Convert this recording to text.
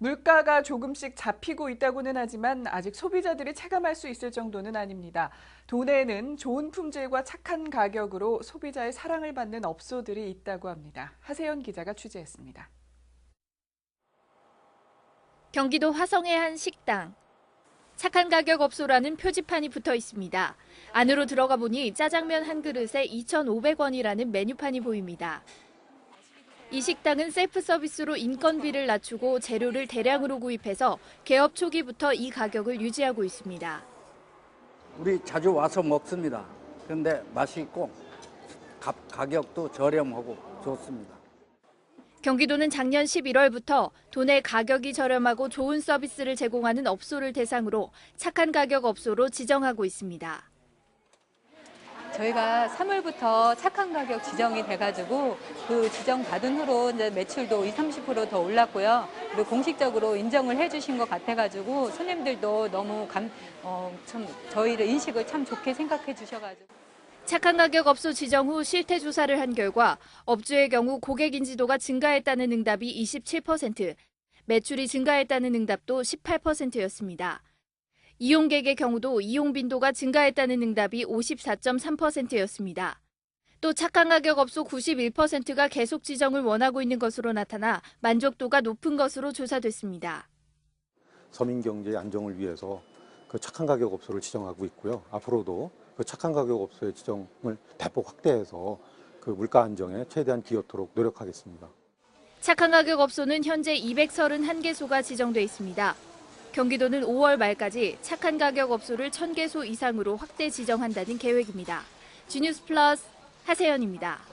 물가가 조금씩 잡히고 있다고는 하지만 아직 소비자들이 체감할 수 있을 정도는 아닙니다. 도내에는 좋은 품질과 착한 가격으로 소비자의 사랑을 받는 업소들이 있다고 합니다. 하세연 기자가 취재했습니다. 경기도 화성의 한 식당. 착한 가격 업소라는 표지판이 붙어 있습니다. 안으로 들어가 보니 짜장면 한 그릇에 2,500원이라는 메뉴판이 보입니다. 이 식당은 셀프 서비스로 인건비를 낮추고 재료를 대량으로 구입해서 개업 초기부터 이 가격을 유지하고 있습니다. 우리 자주 와서 먹습니다. 근데 맛있고 가, 가격도 저렴하고 좋습니다. 경기도는 작년 11월부터 도내 가격이 저렴하고 좋은 서비스를 제공하는 업소를 대상으로 착한 가격 업소로 지정하고 있습니다. 저희가 3월부터 착한 가격 지정이 돼가지고 그 지정 받은 후로 이제 매출도 20, 30%더 올랐고요. 그리고 공식적으로 인정을 해주신 것 같아가지고 손님들도 너무 감, 어, 참 저희를 인식을 참 좋게 생각해 주셔가지고. 착한 가격 업소 지정 후 실태 조사를 한 결과 업주의 경우 고객 인지도가 증가했다는 응답이 27%, 매출이 증가했다는 응답도 18%였습니다. 이용객의 경우도 이용 빈도가 증가했다는 응답이 54.3%였습니다. 또 착한 가격 업소 91%가 계속 지정을 원하고 있는 것으로 나타나 만족도가 높은 것으로 조사됐습니다. 서민 경제의 안정을 위해서 그 착한 가격 업소를 지정하고 있고요. 앞으로도 그 착한 가격 업소의 지정을 대폭 확대해서 그 물가 안정에 최대한 기여토록 노력하겠습니다. 착한 가격 업소는 현재 231개소가 지정돼 있습니다. 경기도는 5월 말까지 착한 가격 업소를 1000개소 이상으로 확대 지정한다는 계획입니다. G뉴스 플러스 하세연입니다.